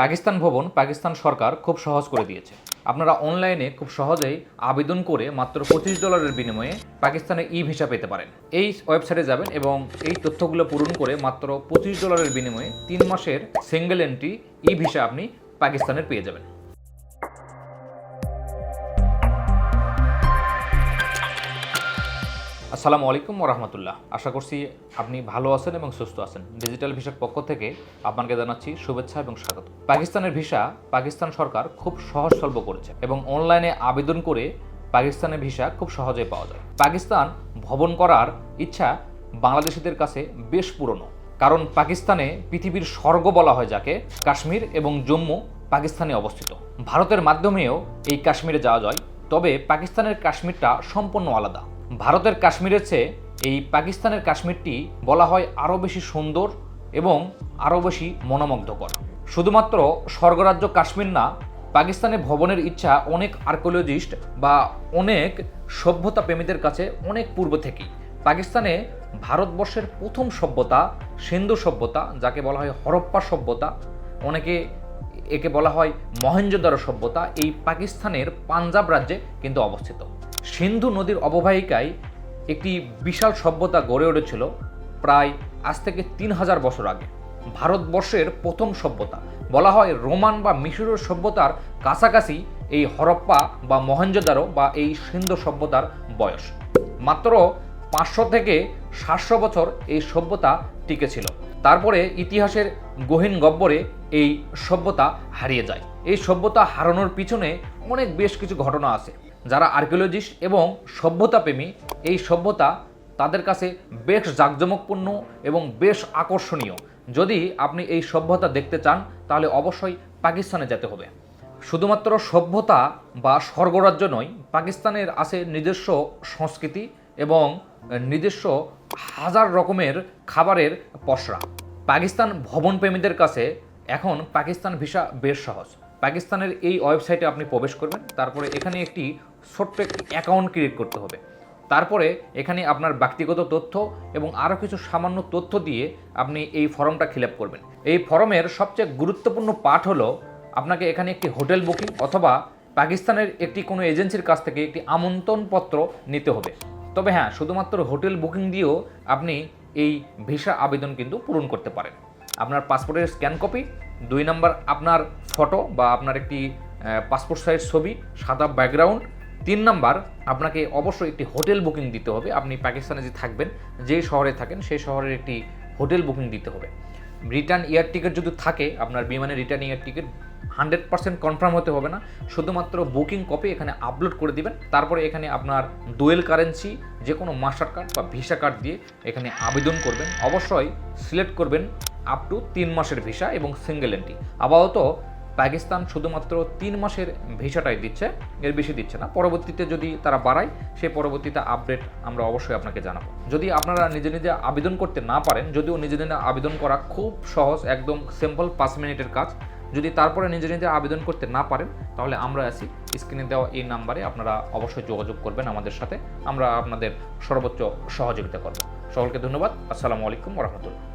পাকিস্তান ভবন, পাকিস্তান সরকার খুব সহজ করে দিয়েছে। আপনারা অনলাইনে খুব সহজেই আবেদন করে মাত্র পঁচিশ ডলারের বিনিময়ে পাকিস্তানে ই ভিসা পেতে পারেন। এই ওয়েবসাইটে যাবেন এবং এই তথ্যগুলো পূরণ করে মাত্র পঁচিশ ডলারের বিনিময়ে তিন মাসের সিঙ্গেল এন্ট্রি ই ভিসা আপনি পাকিস্তানের পেয়ে যাবেন। আসসালামু আলাইকুম রহমতুল্লাহ। আশা করছি আপনি ভালো আছেন এবং সুস্থ আছেন। ডিজিটাল ভিসার পক্ষ থেকে আপনাকে জানাচ্ছি শুভেচ্ছা এবং স্বাগত। পাকিস্তানের ভিসা পাকিস্তান সরকার খুব সহজসলভ করেছে এবং অনলাইনে আবেদন করে পাকিস্তানের ভিসা খুব সহজে পাওয়া যায়। পাকিস্তান ভবন করার ইচ্ছা বাংলাদেশিদের কাছে বেশ পুরনো। কারণ পাকিস্তানে পৃথিবীর স্বর্গ বলা হয় যাকে, কাশ্মীর এবং জম্মু পাকিস্তানে অবস্থিত। ভারতের মাধ্যমেও এই কাশ্মীরে যাওয়া যায়, তবে পাকিস্তানের কাশ্মীরটা সম্পূর্ণ আলাদা। ভারতের কাশ্মীরের চেয়ে এই পাকিস্তানের কাশ্মীরটি বলা হয় আরও বেশি সুন্দর এবং আরও বেশি মনোমুগ্ধকর। শুধুমাত্র স্বর্গরাজ্য কাশ্মীর না, পাকিস্তানে ভবনের ইচ্ছা অনেক আর্কোলজিস্ট বা অনেক সভ্যতা প্রেমীদের কাছে অনেক পূর্ব থেকেই। পাকিস্তানে ভারতবর্ষের প্রথম সভ্যতা সিন্ধু সভ্যতা, যাকে বলা হয় হরপ্পা সভ্যতা, অনেকে একে বলা হয় মহেঞ্জোদারো সভ্যতা, এই পাকিস্তানের পাঞ্জাব রাজ্যে কিন্তু অবস্থিত। সিন্ধু নদীর অববাহিকায় একটি বিশাল সভ্যতা গড়ে উঠেছিল প্রায় আজ থেকে তিন হাজার বছর আগে। ভারতবর্ষের প্রথম সভ্যতা, বলা হয় রোমান বা মিশরীয় সভ্যতার কাছাকাছি এই হরপ্পা বা মহেঞ্জোদারো বা এই সিন্ধু সভ্যতার বয়স। মাত্র পাঁচশো থেকে সাতশো বছর এই সভ্যতা টিকেছিল তারপরে ইতিহাসের গহীন গব্বরে এই সভ্যতা হারিয়ে যায়। এই সভ্যতা হারানোর পিছনে অনেক বেশ কিছু ঘটনা আছে। যারা আর্কিওলজিস্ট এবং সভ্যতা প্রেমী এই সভ্যতা তাদের কাছে বেশ জাঁকজমকপূর্ণ এবং বেশ আকর্ষণীয়। যদি আপনি এই সভ্যতা দেখতে চান, তাহলে অবশ্যই পাকিস্তানে যেতে হবে। শুধুমাত্র সভ্যতা বা স্বর্গরাজ্য নয়, পাকিস্তানের আছে নিজস্ব সংস্কৃতি এবং নিজস্ব হাজার রকমের খাবারের পসরা। পাকিস্তান ভবন প্রেমীদের কাছে এখন পাকিস্তান ভিসা বেশ সহজ। পাকিস্তানের এই ওয়েবসাইটে আপনি প্রবেশ করবেন, তারপরে এখানে একটি ছোট্ট একটি অ্যাকাউন্ট ক্রিয়েট করতে হবে। তারপরে এখানে আপনার ব্যক্তিগত তথ্য এবং আরও কিছু সামান্য তথ্য দিয়ে আপনি এই ফর্মটা ফিল আপ করবেন। এই ফর্মের সবচেয়ে গুরুত্বপূর্ণ পাঠ হলো আপনাকে এখানে একটি হোটেল বুকিং অথবা পাকিস্তানের একটি কোনো এজেন্সির কাছ থেকে একটি আমন্ত্রণপত্র নিতে হবে। তবে হ্যাঁ শুধুমাত্র হোটেল বুকিং দিয়েও আপনি এই ভিসা আবেদন কিন্তু পূরণ করতে পারেন। আপনার পাসপোর্টের স্ক্যান কপি দুই নম্বর আপনার ফটো বা আপনার একটি পাসপোর্ট সাইজ ছবি, সাদা ব্যাকগ্রাউন্ড তিন নাম্বার, আপনাকে অবশ্যই একটি হোটেল বুকিং দিতে হবে। আপনি পাকিস্তানে যে থাকবেন, যে শহরে থাকেন সেই শহরের একটি হোটেল বুকিং দিতে হবে। রিটার্ন এয়ার টিকিট যদি থাকে, আপনার বিমানের return air ticket hundred percent confirm হতে হবে না। শুধুমাত্র বুকিং কপি এখানে আপলোড করে দিবেন। তারপরে এখানে আপনার ডুয়েল কারেন্সি যে কোনো মাস্টার কার্ড বা ভিসা কার্ড দিয়ে এখানে আবেদন করবেন। অবশ্যই সিলেক্ট করবেন আপ টু তিন মাসের ভিসা এবং সিঙ্গেল এন্ট্রি আপাতত পাকিস্তান শুধুমাত্র তিন মাসের ভিসাটাই দিচ্ছে, এর বেশি দিচ্ছে না। পরবর্তীতে যদি তারা বাড়ায় সেই পরবর্তীতে আপডেট আমরা অবশ্যই আপনাকে জানাব। যদি আপনারা নিজে নিজে আবেদন করতে না পারেন, যদিও নিজে নিজে আবেদন করা খুব সহজ, একদম সিম্পল পাঁচ মিনিটের কাজ যদি তারপরে নিজে নিজে আবেদন করতে না পারেন, তাহলে আমরা আছি। স্ক্রিনে দেওয়া এই নাম্বারে আপনারা অবশ্যই যোগাযোগ করবেন আমাদের সাথে। আমরা আপনাদের সর্বোচ্চ সহযোগিতা করব। সকলকে ধন্যবাদ। আসসালামু আলাইকুম রহমতুল্লাহ।